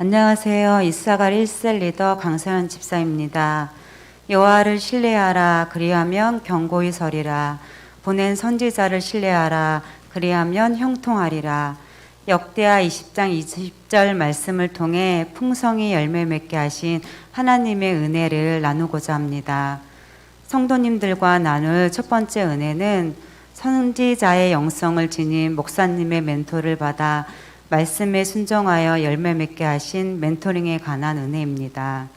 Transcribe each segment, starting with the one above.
안녕하세요. 이사갈 1셀 리더 강서연 집사입니다. 여호와를 신뢰하라 그리하면 경고히 서리라 보낸 선지자를 신뢰하라 그리하면 형통하리라 역대하 20장 20절 말씀을 통해 풍성히 열매 맺게 하신 하나님의 은혜를 나누고자 합니다. 성도님들과 나눌 첫 번째 은혜는 선지자의 영성을 지닌 목사님의 멘토를 받아 말씀에 순종하여 열매 맺게 하신 멘토링에 관한 은혜입니다.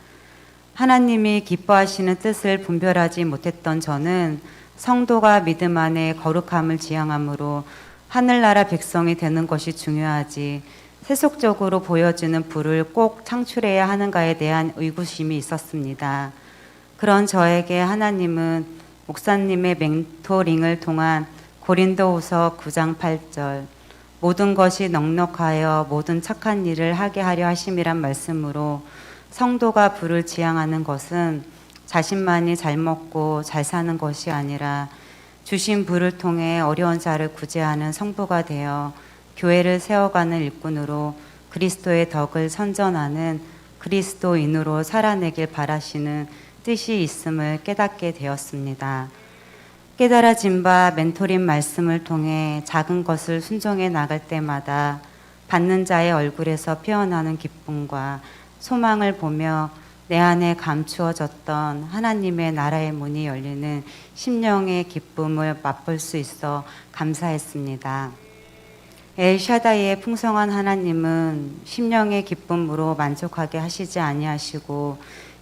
하나님이 기뻐하시는 뜻을 분별하지 못했던 저는 성도가 믿음 안에 거룩함을 지향함으로 하늘나라 백성이 되는 것이 중요하지 세속적으로 보여주는 불을 꼭 창출해야 하는가에 대한 의구심이 있었습니다. 그런 저에게 하나님은 목사님의 멘토링을 통한 고린도후서 9장 8절 모든 것이 넉넉하여 모든 착한 일을 하게 하려 하심이란 말씀으로 성도가 불을 지향하는 것은 자신만이 잘 먹고 잘 사는 것이 아니라 주신 불을 통해 어려운 자를 구제하는 성부가 되어 교회를 세워가는 일꾼으로 그리스도의 덕을 선전하는 그리스도인으로 살아내길 바라시는 뜻이 있음을 깨닫게 되었습니다. 깨달아진 바 멘토린 말씀을 통해 작은 것을 순종해 나갈 때마다 받는 자의 얼굴에서 피어나는 기쁨과 소망을 보며 내 안에 감추어졌던 하나님의 나라의 문이 열리는 심령의 기쁨을 맛볼 수 있어 감사했습니다. 엘샤다이의 풍성한 하나님은 심령의 기쁨으로 만족하게 하시지 아니하시고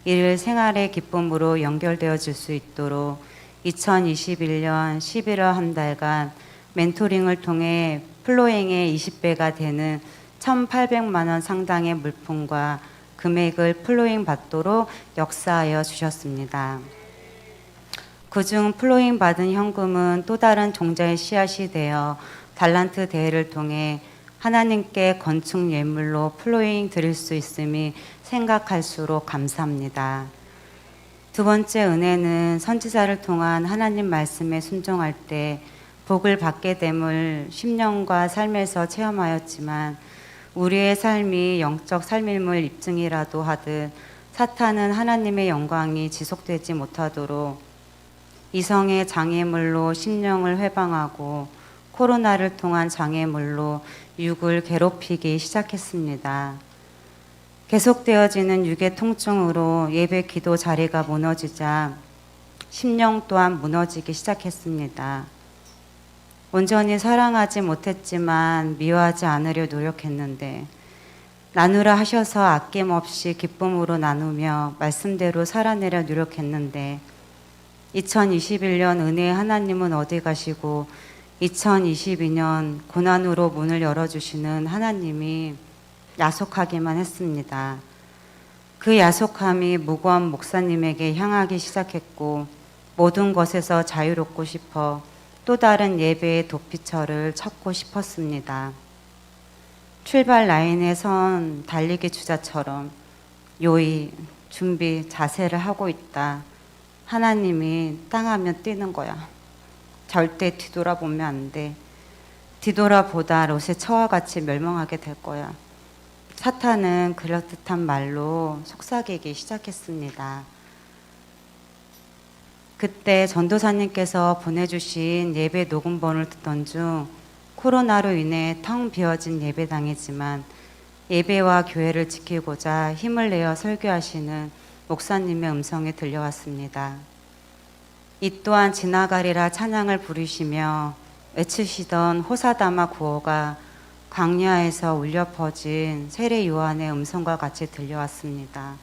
이를 생활의 기쁨으로 연결되어 줄수 있도록 2021년 11월 한 달간 멘토링을 통해 플로잉의 20배가 되는 1,800만 원 상당의 물품과 금액을 플로잉 받도록 역사하여 주셨습니다. 그중 플로잉 받은 현금은 또 다른 종자의 씨앗이 되어 달란트 대회를 통해 하나님께 건축 예물로 플로잉 드릴 수 있음이 생각할수록 감사합니다. 두 번째 은혜는 선지자를 통한 하나님 말씀에 순종할 때 복을 받게 됨을 10년과 삶에서 체험하였지만 우리의 삶이 영적 삶임을 입증이라도 하듯 사탄은 하나님의 영광이 지속되지 못하도록 이성의 장애물로 심령을 회방하고 코로나를 통한 장애물로 육을 괴롭히기 시작했습니다. 계속되어지는 육의 통증으로 예배 기도 자리가 무너지자 심령 또한 무너지기 시작했습니다. 온전히 사랑하지 못했지만 미워하지 않으려 노력했는데 나누라 하셔서 아낌없이 기쁨으로 나누며 말씀대로 살아내려 노력했는데 2021년 은혜의 하나님은 어디 가시고 2022년 고난으로 문을 열어주시는 하나님이 야속하기만 했습니다. 그 야속함이 무고한 목사님에게 향하기 시작했고 모든 것에서 자유롭고 싶어 또 다른 예배의 도피처를 찾고 싶었습니다. 출발 라인에 선 달리기 주자처럼 요의 준비 자세를 하고 있다. 하나님이 땅하면 뛰는 거야. 절대 뒤돌아보면 안 돼. 뒤돌아보다 롯의 처와 같이 멸망하게 될 거야. 사탄은 그럴듯한 말로 속삭이기 시작했습니다. 그때 전도사님께서 보내주신 예배 녹음본을 듣던 중 코로나로 인해 텅 비어진 예배당이지만 예배와 교회를 지키고자 힘을 내어 설교하시는 목사님의 음성이 들려왔습니다. 이 또한 지나가리라 찬양을 부르시며 외치시던 호사다마 구호가 광야에서 울려 퍼진 세례 요한의 음성과 같이 들려왔습니다.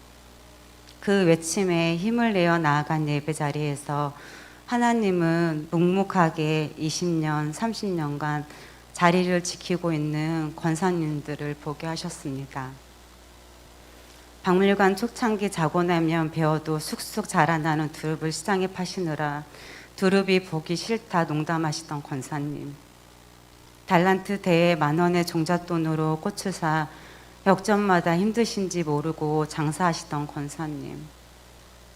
그 외침에 힘을 내어 나아간 예배 자리에서 하나님은 묵묵하게 20년, 30년간 자리를 지키고 있는 권사님들을 보게 하셨습니다. 박물관 초창기 자고 나면 배워도 쑥쑥 자라나는 두릅을 시장에 파시느라 두릅이 보기 싫다 농담하시던 권사님. 달란트 대에 만 원의 종잣돈으로 꽃을 사 역전마다 힘드신지 모르고 장사하시던 권사님.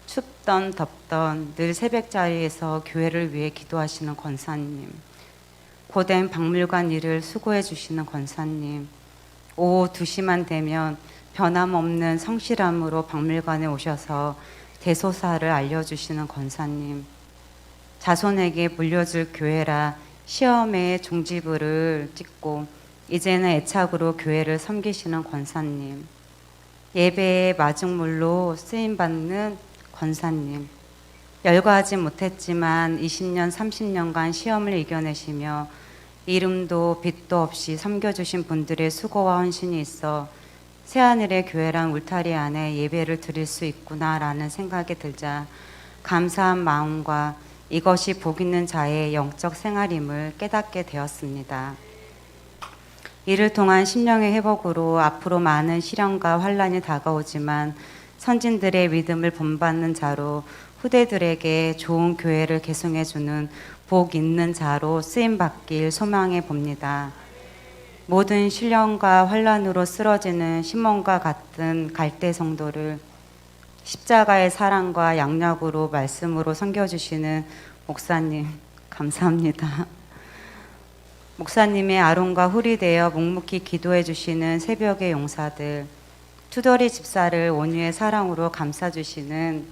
춥던 덥던 늘 새벽 자리에서 교회를 위해 기도하시는 권사님. 고된 박물관 일을 수고해 주시는 권사님. 오후 2시만 되면 변함없는 성실함으로 박물관에 오셔서 대소사를 알려주시는 권사님, 자손에게 물려줄 교회라 시험에 종지부를 찍고 이제는 애착으로 교회를 섬기시는 권사님, 예배의 마중물로 쓰임받는 권사님, 열거하지 못했지만 20년, 30년간 시험을 이겨내시며 이름도 빛도 없이 섬겨주신 분들의 수고와 헌신이 있어 새하늘의 교회란 울타리 안에 예배를 드릴 수 있구나라는 생각이 들자 감사한 마음과 이것이 복 있는 자의 영적 생활임을 깨닫게 되었습니다. 이를 통한 심령의 회복으로 앞으로 많은 시련과 환란이 다가오지만 선진들의 믿음을 본받는 자로 후대들에게 좋은 교회를 개송해 주는 복 있는 자로 쓰임 받길 소망해 봅니다. 모든 시련과 환란으로 쓰러지는 시몬과 같은 갈대 성도를 십자가의 사랑과 양약으로 말씀으로 섬겨주시는 목사님 감사합니다. 목사님의 아론과 훌이 되어 묵묵히 기도해 주시는 새벽의 용사들, 투덜이 집사를 온유의 사랑으로 감싸 주시는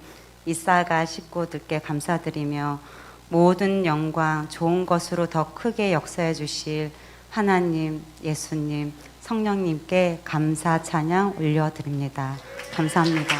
이사가 식구들께 감사드리며 모든 영광 좋은 것으로 더 크게 역사해 주실 하나님, 예수님, 성령님께 감사 찬양 올려드립니다. 감사합니다.